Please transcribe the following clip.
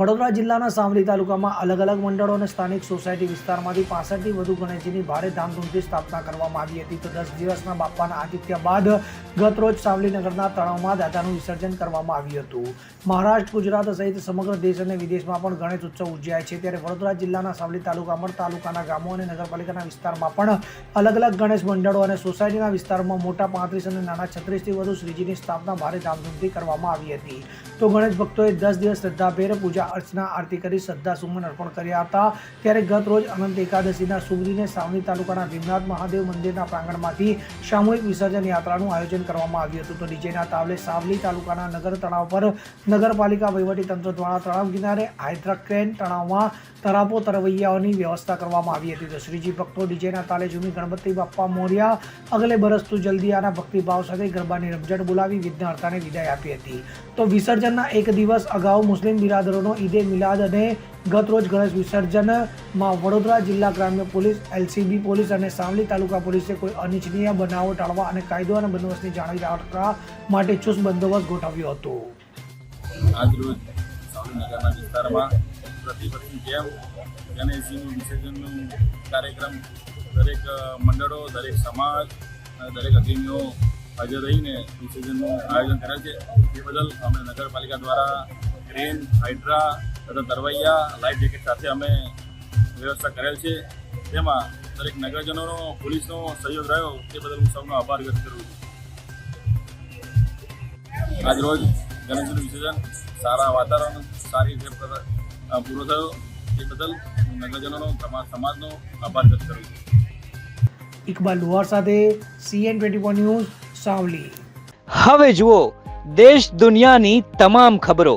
વડોદરા જિલ્લાના સાવલી તાલુકામાં અલગ અલગ મંડળો અને સ્થાનિક સોસાયટી વિસ્તારમાંથી પાસઠથી વધુ ગણેશજીની ભારે ધામધૂમથી સ્થાપના કરવામાં આવી હતી. તો દસ દિવસના બાપાના આતિથ્ય બાદ ગતરોજ સાવલીનગરના તળાવમાં દાદાનું વિસર્જન કરવામાં આવ્યું હતું. મહારાષ્ટ્ર, ગુજરાત સહિત સમગ્ર દેશ અને વિદેશમાં પણ ગણેશ ઉત્સવ ઉજવાય છે. ત્યારે વડોદરા જિલ્લાના સાવલી તાલુકામાં તાલુકાના ગામો અને નગરપાલિકાના વિસ્તારમાં પણ અલગ અલગ ગણેશ મંડળો અને સોસાયટીના વિસ્તારમાં મોટા પાંત્રીસ અને નાના છત્રીસથી વધુ શ્રીજીની સ્થાપના ભારે ધામધૂમથી કરવામાં આવી હતી. તો ગણેશ ભક્તોએ દસ દિવસ શ્રદ્ધાભેર પૂજા અર્ચના આરતી કરી, શ્રદ્ધા સુમન અર્પણ કર્યા હતા. ત્યારે ગત રોજ અનંત એકાદશીના સુગરીને સાવલી તાલુકાના ભીમનાથ મહાદેવ મંદિરના પ્રાંગણમાંથી સામૂહિક વિસર્જન યાત્રાનું આયોજન કરવામાં આવ્યું હતું. તો ડીજેના તાવલે સાવલી તાલુકાના નગર તળાવ પર નગરપાલિકા વહીવટી તંત્ર દ્વારા તળાવ કિનારે હાઇડ્રાક્રેન તળાવમાં તરાપો તરવૈયાઓની વ્યવસ્થા કરવામાં આવી હતી. તો શ્રીજી ભક્તો ડીજેના તાલે ઝૂમી ગણપતિ બાપ્પા મોર્યા અગલે બરસ તું જલ્દી આના ભક્તિભાવ સાથે ગરબાની રમઝટ બોલાવી વિઘ્નહર્તાને વિદાય આપી હતી. તો વિસર્જનના એક દિવસ અગાઉ મુસ્લિમ બિરાદરોનો ઈદે મિલાદ અને ગત રોજ ગણેશ વિસર્જનમાં વડોદરા જિલ્લા ગ્રામ્ય પોલીસ, એલસીબી પોલીસ અને સાવલી તાલુકા પોલીસે કોઈ અનિચ્છનીય બનાવો ટાળવા અને કાયદો અને બંદોબસ્તની જાળવી રાખવા માટે ચુસ્ત બંદોબસ્ત ગોઠવ્યો હતો. દરેક મંડળો, દરેક સમાજ દરેક અગ્રણીઓ હાજર રહીને વિસર્જનનું આયોજન કરે છે. તે બદલ અમે નગરપાલિકા દ્વારા ક્રેન હાઇડ્રા તથા તરવૈયા લાઈફ જેકેટ સાથે અમે વ્યવસ્થા કરેલ છે. તેમાં દરેક નગરજનોનો પોલીસનો સહયોગ રહ્યો તે બદલ હું સૌનો આભાર વ્યક્ત કરું છું. આજરોજ ગણેશનું વિસર્જન સારા વાતાવરણ સારી રીતે પૂરો થયો. તે બદલ હું નગરજનોનો સમાજનો આભાર વ્યક્ત કરું છું. ઇકબાલ લુહાર સાથે સીએન ટ્વેન્ટી ન્યૂઝ સાવલી. હવે જુઓ દેશ દુનિયાની તમામ ખબરો.